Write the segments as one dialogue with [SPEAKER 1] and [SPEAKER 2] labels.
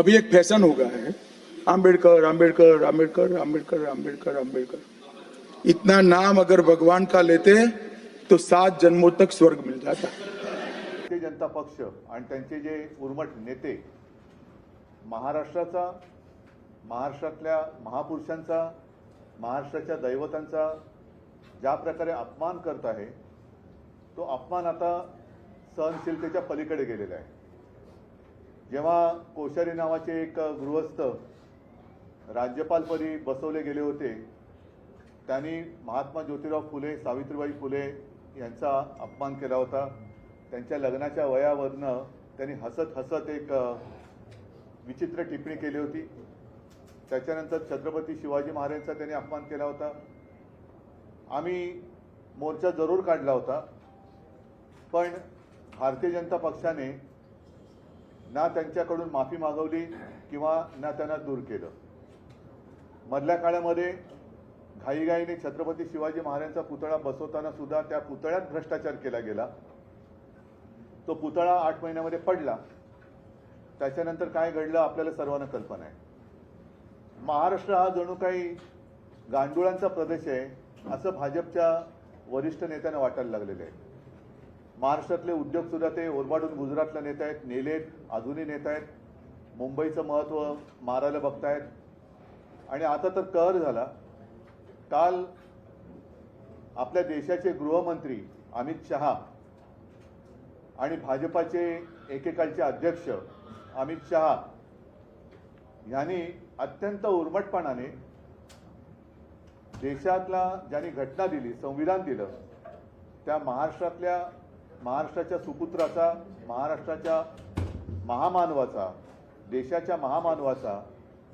[SPEAKER 1] अभी एक फैशन हो गया है। आम्बेडकर आम्बेडकर आम्बेडकर आम्बेडकर आम्बेडकर आम्बेडकर इतना नाम अगर भगवान का लेते तो सात जन्मों तक स्वर्ग मिल जाता।
[SPEAKER 2] भारतीय जनता पक्ष आणि त्यांचे जे उर्मट नेते महाराष्ट्राचा महाराष्ट्रातल्या महापुरुषांचा महाराष्ट्राच्या दैवतांचा ज्या प्रकारे अपमान करत आहे तो अपमान आता सहनशीलतेच्या पलीकडे गेलेला आहे. जेव्हा कोश्यारी नावाचे एक गृहस्थ राज्यपालपदी बसवले गेले होते त्यांनी महात्मा ज्योतिराव फुले सावित्रीबाई फुले यांचा अपमान केला होता. त्यांच्या लग्नाच्या वयावरनं त्यांनी हसत हसत एक विचित्र टिप्पणी केली होती. त्याच्यानंतर छत्रपती शिवाजी महाराजांचा त्यांनी अपमान केला होता. आम्ही मोर्चा जरूर काढला होता पण भारतीय जनता पक्षाने ना त्यांच्याकडून माफी मागवली किंवा ना त्यांना दूर केलं. मधल्या काळामध्ये घाईघाईने छत्रपती शिवाजी महाराजांचा पुतळा बसवताना सुद्धा त्या पुतळ्यात भ्रष्टाचार केला गेला. तो पुतळा आठ महिन्यामध्ये पडला. त्याच्यानंतर काय घडलं आपल्याला सर्वांना कल्पना आहे. महाराष्ट्र हा जणू काही गांडुळांचा प्रदेश आहे असं भाजपच्या वरिष्ठ नेत्यांना वाटायला लागलेलं आहे. महाराष्ट्रातले उद्योग सुद्धा ते ओरबाडून गुजरातला नेत आहेत. नेलेत अजूनही नेत आहेत. मुंबईचं महत्त्व मारायला बघतायत. आणि आता तर कहर झाला. काल आपल्या देशाचे गृहमंत्री अमित शहा आणि भाजपाचे एकेकालचे अध्यक्ष अमित शहा यांनी अत्यंत उर्मटपणाने देशातला ज्यांनी घटना दिली संविधान दिलं त्या महाराष्ट्रातल्या महाराष्ट्राच्या सुपुत्राचा महाराष्ट्राच्या महामानवाचा देशाच्या महामानवाचा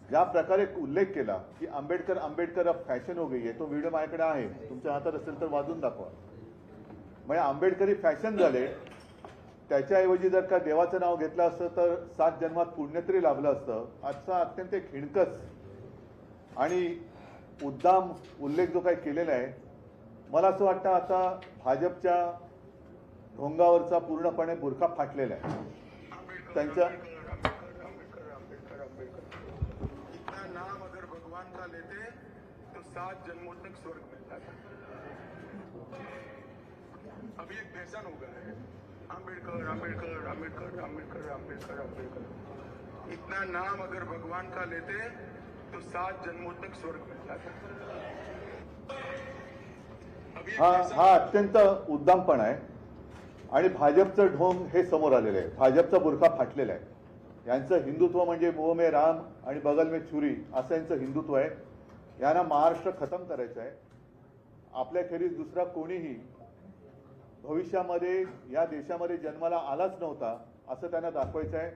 [SPEAKER 2] ज्या प्रकारे उल्लेख केला की आंबेडकर आंबेडकर अब फॅशन हो गई आहे तो व्हिडिओ माझ्याकडे आहे. तुमच्या हातात असेल तर वाजून दाखवा. म्हणजे आंबेडकरी फॅशन झाले त्याच्याऐवजी जर का देवाचं नाव घेतलं असतं तर सात जन्मात पुण्य तरी लाभलं असतं. आजचा अत्यंत एक आणि उद्दाम उल्लेख जो काही केलेला आहे मला असं वाटतं आता भाजपच्या ढोंगावरचा पूर्णपणे बुरखा फाटलेला आहे. त्यांच्या
[SPEAKER 1] इतना नाम अगर भगवान का लेते तो सात जन्मों तक स्वर्ग मिल जाता। अभी एक फैशन हो गया है आम्बेडकर आम्बेडकर आम्बेडकर आम्बेडकर आम्बेडकर आम्बेडकर इतना नाम अगर भगवान का लेते तो सात जन्मों तक स्वर्ग मिल जाता अभी एक
[SPEAKER 2] हा
[SPEAKER 1] फैशन-
[SPEAKER 2] हा अत्यंत उद्दामपण आहे. आणि भाजपचं ढोंग हे समोर आलेलं आहे. भाजपचा बुरखा फाटलेला आहे. यांचं हिंदुत्व म्हणजे मोह मे राम आणि बगल मे छुरी असं यांचं हिंदुत्व आहे. यांना महाराष्ट्र खतम करायचं आहे. आपल्याखेरीज दुसरा कोणीही भविष्यामध्ये या देशामध्ये जन्माला आलाच नव्हता असं त्यांना दाखवायचं आहे.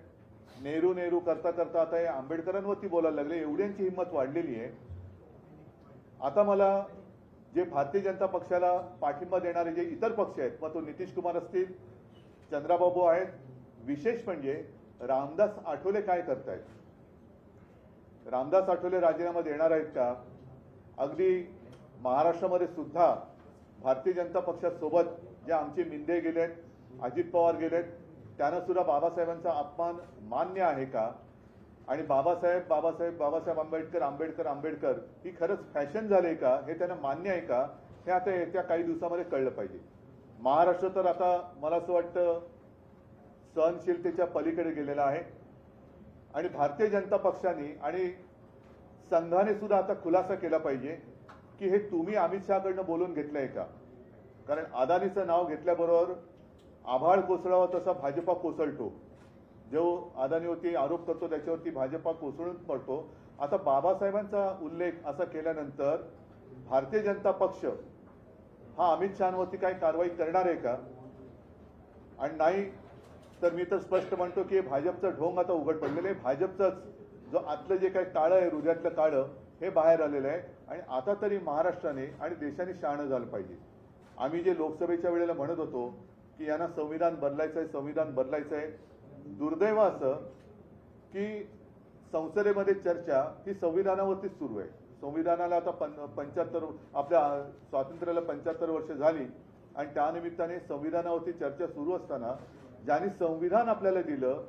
[SPEAKER 2] नेहरू नेहरू करता करता आता हे आंबेडकरांवरती बोलायला लागले. एवढ्यांची हिंमत वाढलेली आहे. आता मला जे भारतीय जनता पक्षाला पाठिंबा देणारे जे इतर पक्ष आहेत मग तो नितीश कुमार असतील चंद्राबाबू आहेत विशेष म्हणजे रामदास आठवले काय करतायत? रामदास आठवले राजीनामा देणार आहेत का? अगदी महाराष्ट्रामध्ये सुद्धा भारतीय जनता पक्षासोबत जे आमचे मिंदे गेलेत अजित पवार गेलेत त्यांना सुद्धा बाबासाहेबांचा अपमान मान्य आहे का? आणि बाबासाहेब बाबासाहेब बाबासाहेब आंबेडकर आंबेडकर आंबेडकर ही खरंच फॅशन झाले का हे त्यांना मान्य आहे का हे आता येत्या काही दिवसामध्ये कळलं पाहिजे. महाराष्ट्र तर आता मला असं वाटतं सहनशीलतेच्या पलीकडे गेलेला आहे. आणि भारतीय जनता पक्षाने आणि संघाने सुद्धा आता खुलासा केला पाहिजे की हे तुम्ही अमित शहाकडनं बोलून घेतलंय का? कारण अदानीचं नाव घेतल्याबरोबर आभाळ कोसळावा तसा भाजपा कोसळतो. जो अदानीवरती आरोप करतो त्याच्यावरती भाजपा कोसळून पडतो. आता बाबासाहेबांचा उल्लेख असा केल्यानंतर भारतीय जनता पक्ष हा अमित शहावरती काही कारवाई करणार आहे का? आणि नाही तर मी तर स्पष्ट म्हणतो की भाजपचं ढोंग आता उघड पडलेलं आहे. भाजपचंच जो आतलं जे काही काळं आहे हृदयातलं काळं हे बाहेर आलेलं आहे. आणि आता तरी महाराष्ट्राने आणि देशाने शहाणं झालं पाहिजे. आम्ही जे लोकसभेच्या वेळेला म्हणत होतो की यांना संविधान बदलायचं आहे संविधान बदलायचं आहे दुर्दैव असं की संसदेमध्ये चर्चा ही संविधानावरतीच सुरू आहे. संविधानाला आता पं पंच्याहत्तर आपल्या स्वातंत्र्याला पंच्याहत्तर वर्ष झाली आणि त्यानिमित्ताने संविधानावरती चर्चा सुरू असताना ज्यांनी संविधान आपल्याला दिलं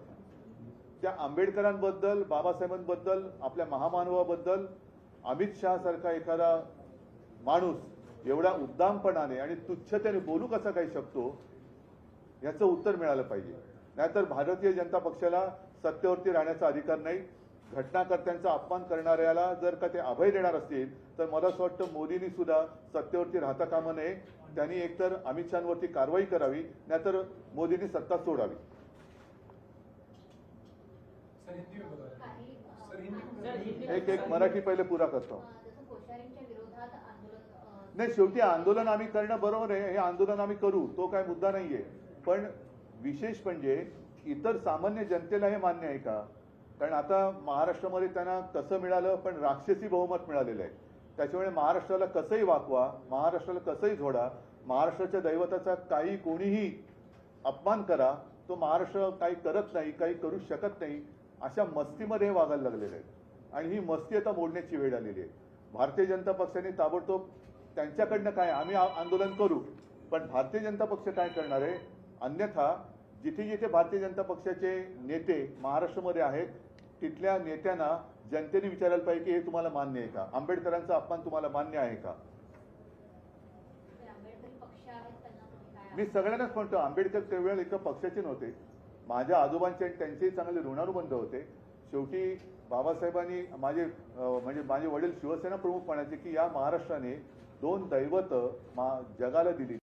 [SPEAKER 2] त्या आंबेडकरांबद्दल बाबासाहेबांबद्दल आपल्या महामानवाबद्दल अमित शहा सारखा एखादा माणूस एवढ्या उद्दामपणाने आणि तुच्छतेने बोलू कसा काही शकतो याचं उत्तर मिळालं पाहिजे. नाहीतर भारतीय जनता पक्षाला सत्तेवरती राहण्याचा अधिकार नाही. घटनाकर्त्यांचा अपमान करणाऱ्याला जर का ते अभय देणार असतील तर मला असं वाटतं मोदींनी सुद्धा सत्तेवरती राहता कामा नये. त्यांनी एकतर अमित शहावरती कारवाई करावी नाहीतर मोदींनी सत्ता सोडावी. एक एक मराठी पहिले पुरा करतो. नाही शेवटी आंदोलन आम्ही करणं बरोबर आहे हे आंदोलन आम्ही करू तो काय मुद्दा नाहीये. पण विशेष म्हणजे इतर सामान्य जनतेला हे मान्य आहे का? कारण आता महाराष्ट्रामध्ये त्यांना कसं मिळालं पण राक्षसी बहुमत मिळालेलं आहे. त्याच्यामुळे महाराष्ट्राला कसंही वाकवा महाराष्ट्राला कसंही झोडा महाराष्ट्राच्या दैवताचा काही कोणीही अपमान करा तो महाराष्ट्र काही करत नाही काही करू शकत नाही अशा मस्तीमध्ये हे वागायला लागलेले आहेत. आणि ही मस्ती आता मोडण्याची वेळ आलेली आहे. भारतीय जनता पक्षाने ताबडतोब त्यांच्याकडनं काय आम्ही आ- आंदोलन करू पण भारतीय जनता पक्ष काय करणार आहे? अन्यथा जिथे जिथे भारतीय जनता पक्षाचे नेते महाराष्ट्रामध्ये आहेत तिथल्या नेत्यांना जनतेने विचारायला पाहिजे की हे तुम्हाला मान्य आहे का? आंबेडकरांचा अपमान तुम्हाला मान्य आहे का? मी सगळ्यांनाच म्हणतो आंबेडकर त्यावेळेला एका पक्षाचे नव्हते. माझ्या आजोबांचे आणि त्यांचेही चांगले ऋणानुबंध होते. शेवटी बाबासाहेबांनी माझे म्हणजे माझे वडील शिवसेना प्रमुख म्हणायचे की या महाराष्ट्राने दोन दैवत मा जगाला दिली.